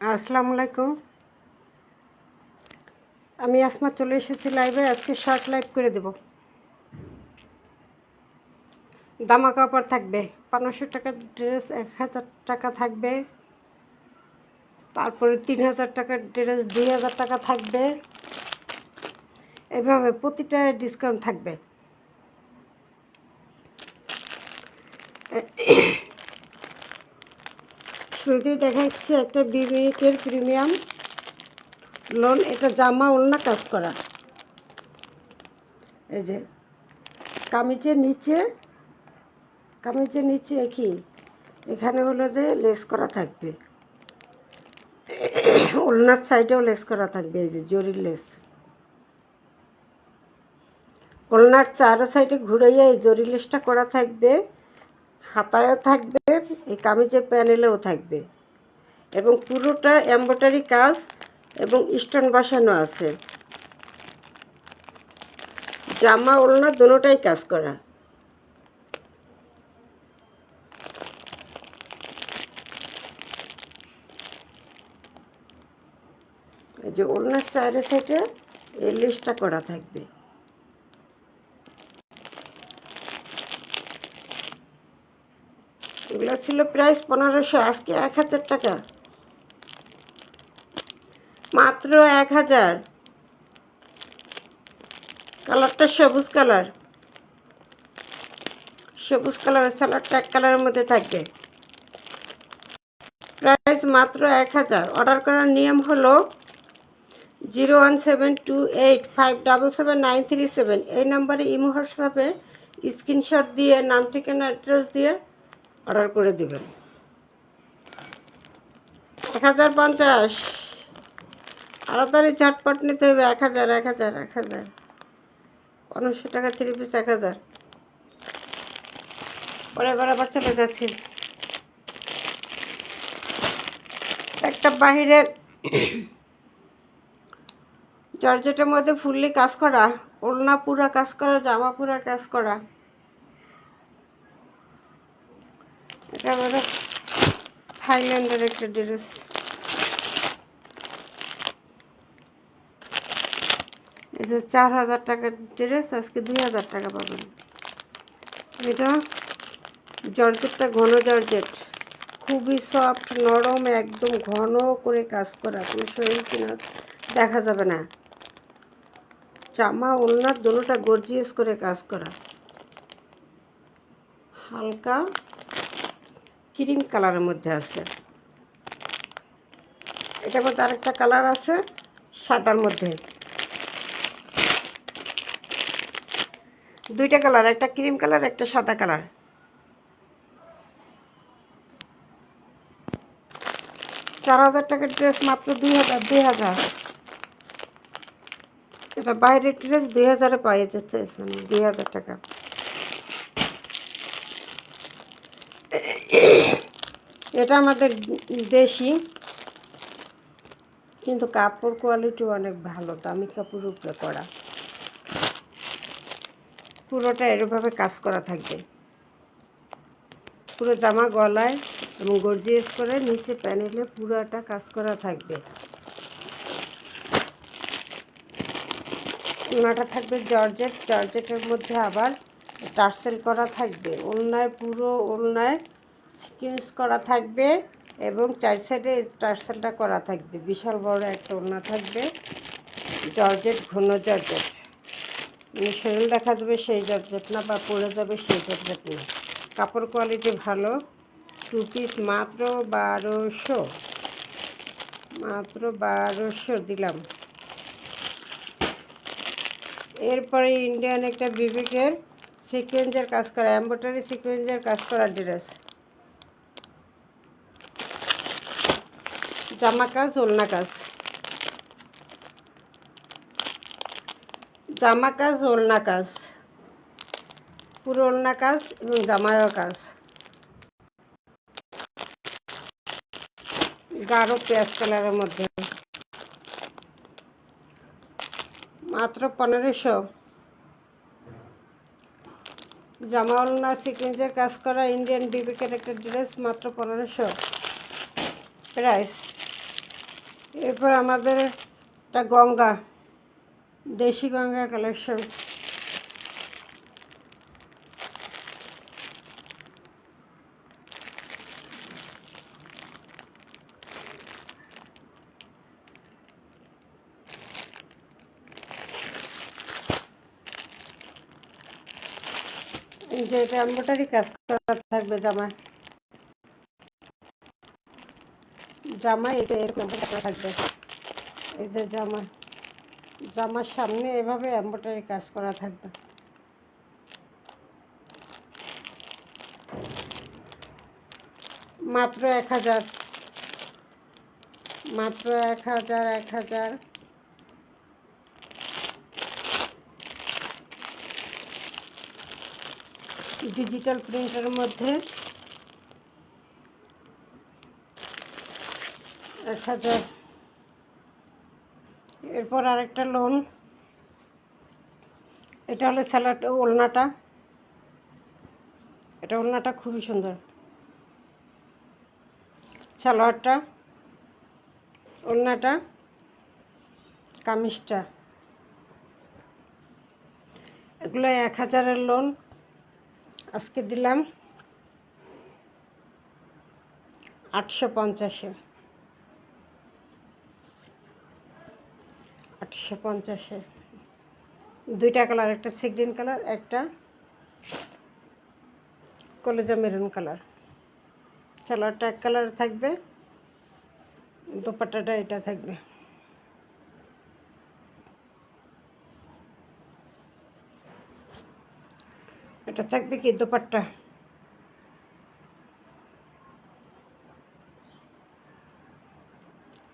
আসসালামু আলাইকুম। আমি আসমা চলে এসেছি লাইভে আজকে শর্ট লাইভ করে দেব। দামা কাপড় থাকবে। পনেরোশো টাকার ড্রেস এক হাজার টাকা থাকবে। তারপরে তিন হাজার টাকার ড্রেস দুই হাজার টাকা থাকবে। এভাবে প্রতিটা ডিসকাউন্ট থাকবে। শুরুতেই দেখাচ্ছে একটা বিবেকের প্রিমিয়াম লোন, এটা জামা ওলনা কাজ করা। এই যে, কামিজের নিচে কামিজের নিচে কি? এখানে হলো যে লেস করা থাকবে। ওলনার সাইডেও লেস করা থাকবে, এই যে জরির লেস। ওলনার চারো সাইডে ঘুরাইয়া এই জরি লেসটা করা থাকবে। হাতায়ও থাকবে, এই কামিজের প্যানেলেও থাকবে। এবং পুরোটা এম্ব্রয়ডারি কাজ এবং স্টোন বসানো আছে। জামা ওড়না দুটোটাই কাজ করা। যে ওড়নার চারের সাইডে এই লিস্টটা করা থাকবে এগুলো ছিল প্রাইস পনেরোশো, আজকে এক হাজার টাকা। মাত্র এক হাজার। কালারটা সবুজ কালার। সবুজ কালারের সালাডটা এক কালারের মধ্যে থাকবে। প্রাইস মাত্র এক হাজার। অর্ডার করার নিয়ম হলো zero one seven two eight five double seven nine three seven. এই নাম্বারে ইমো হোয়াটসঅ্যাপে স্ক্রিনশট দিয়ে, নাম, ঠিকানা, অ্যাড্রেস দিয়ে অর্ডার করে দেবেন। এক হাজার পঞ্চাশ। তাড়াতাড়ি ঝটপট নিতে হবে। এক হাজার এক হাজার এক হাজার। পনেরোশো টাকা থ্রি পিস এক হাজার। পরে এবার আবার চলে যাচ্ছি। একটা বাহিরের জর্জেটের মধ্যে ফুললি কাজ করা, ওড়না পুরা কাজ করা, জামা পুরা কাজ করা। এটা হলো থাইল্যান্ডের একটা ড্রেস যে চার হাজার টাকার ড্রেস আজকে দুই হাজার টাকা পাবেন। এটা জর্জেটটা ঘন জর্জেট খুবই সফট নরম, একদম ঘন করে কাজ করা। কোনো শরীর কিনা, দেখা যাবে না। জামা ওনার দোনোটা গর্জিয়াস করে কাজ করা। হালকা ক্রিম কালারের মধ্যে আছে। এটার মধ্যে আরেকটা কালার আছে, সাদার মধ্যে। দুইটা কালার, একটা ক্রিম কালার, একটা সাদা কালার। চার হাজার টাকার ড্রেস মাত্র দুই হাজার দুই হাজার। এটা বাইরের ড্রেস দুই হাজারে পাওয়া যেতে দুই হাজার টাকা। এটা আমাদের দেশি, কিন্তু কাপড় কোয়ালিটি অনেক ভালো, দামি কাপড় উপরে করা পুরোটা এরভাবে কাজ করা থাকবে। পুরো জামা গলায় এবং গর্জিয়াস করে নিচে প্যানেলে পুরোটা কাজ করা থাকবে। ওনাটা থাকবে জর্জেট, জর্জেটের মধ্যে আবার টার্সেল করা থাকবে। ওলনায় পুরো ওলনায় সিকুয়েন্স করা থাকবে এবং চার সাইডে টার্সেলটা করা থাকবে। বিশাল বড় একটা ওলনা থাকবে। জর্জেট, ঘন জর্জেট। মানে শরীর দেখা যাবে সেই জর্জেট না বা পড়ে যাবে সেই জর্জেট না। কাপড় কোয়ালিটি ভালো। টু পিস মাত্র বারোশো। মাত্র বারোশো দিলাম। এরপরে ইন্ডিয়ান একটা বিবেকের সিকোয়েন্সের কাজ করা এম্ব্রয়ডারি সিকোয়েন্সের কাজ করা ড্রেস জামা কাজ ওলনা কাজ জামা কাজ ওলনা কাজ পুরো ওলনা কাজ এবং জামায়ও কাজ গাঢ় পেঁয়াজ কালারের মধ্যে। মাত্র পনেরোশো। জামা ওলনা সিকুয়েন্সের কাজ করা ইন্ডিয়ান বিবেকের একটা ড্রেস, মাত্র পনেরোশো। প্রাইস। এরপর আমাদের একটা গঙ্গা, দেশি গঙ্গা কালেকশন। এই যে এটা এম্ব্রয়ডারি কাজ করা থাকবে জামা জামা যে এরকম করা থাকবে। এই যে জামা, জামার সামনে এভাবে এম্ব্রয়ডারি কাজ করা থাকবে। মাত্র এক হাজার, মাত্র এক হাজার এক হাজার। ডিজিটাল প্রিন্টের মধ্যে এক হাজার এরপর আরেকটা লোন। এটা হলো স্যালাড ওলনাটা। এটা ওলনাটা খুবই সুন্দর। সালোয়ারটা ওলনাটা, কামিজটা। এগুলো এক হাজারের লোন। আজকে দিলাম আটশো পঞ্চাশে। আটশো পঞ্চাশে। দুইটা কালার, একটা সিগ্রিন কালার, একটা কলেজা মেরুন কালার। সালোয়ারটা এক কালার থাকবে, দোপাট্টাটা এটা থাকবে। এটা থাকবে কি দোপাট্টা?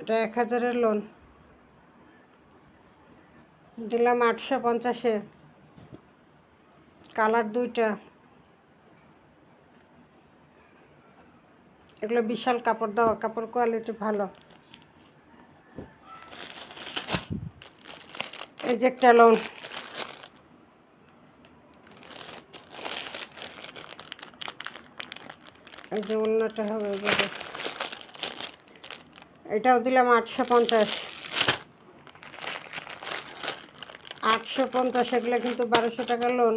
এটা এক হাজারের লোন দিলাম আটশো পঞ্চাশে। কালার দুইটা। এগুলো বিশাল কাপড় দেওয়া কাপড় কোয়ালিটি ভালো। এই যে একটা লোন এই যে অন্যটা হবে এটাও দিলাম আটশো পঞ্চাশ। আটশো পঞ্চাশ, এগুলো কিন্তু বারোশো টাকা লোন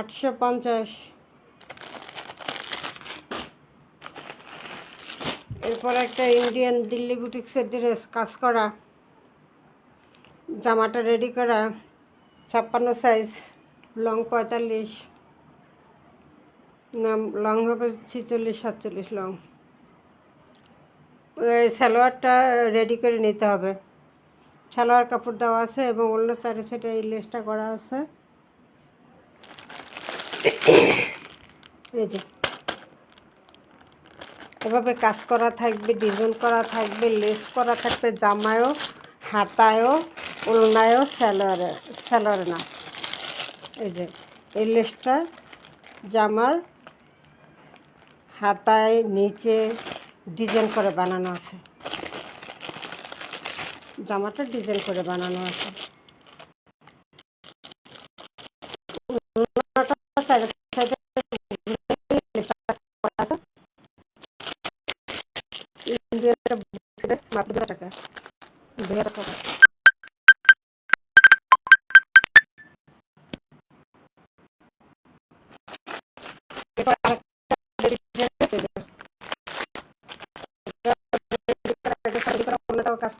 আটশো পঞ্চাশ। এরপর একটা ইন্ডিয়ান দিল্লি বুটিক্সের ড্রেস কাজ করা। জামাটা রেডি করা। ছাপ্পান্ন সাইজ লং পঁয়তাল্লিশ। না লং হবে ছিচল্লিশ, সাতচল্লিশ লং সালোয়ারটা রেডি করে নিতে হবে। সালোয়ার কাপড় দেওয়া আছে এবং অন্য সাইডে সাইডে এই লেসটা করা আছে। এই যে। এভাবে কাজ করা থাকবে ডিজাইন করা থাকবে লেস করা থাকবে, জামায়ও, হাতায়ও, ওলনায়ও স্যালোয়ারে স্যালোয়ারে না। এই যে, এই লেসটা জামার হাতায় নিচে ডিজাইন করে বানানো আছে। জামাটা ডিজাইন করে বানানো আছে।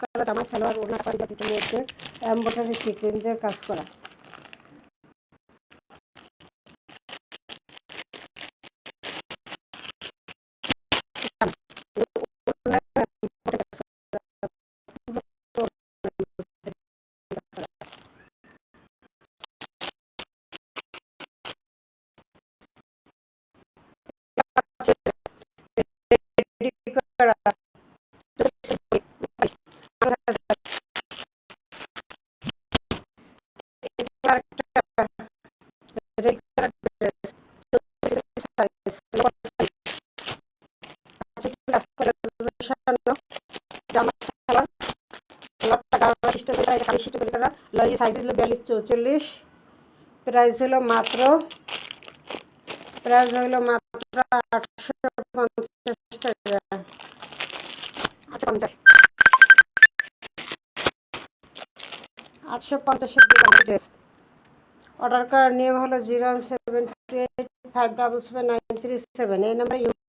করা আমার সালোয়ার ওনার পাঞ্জাবি দুটোর মধ্যে এম্বয়ডারি সিকুয়েন্সের কাজ করা। চৌচল্লিশ প্রাইস হলো মাত্র প্রাইস হলো মাত্র আটশো পঞ্চাশ টাকা পঞ্চাশ আটশো পঞ্চাশের ড্রেস অর্ডার করার নিয়ম হলো zero seven two eight five double seven nine three seven. এই নাম্বারে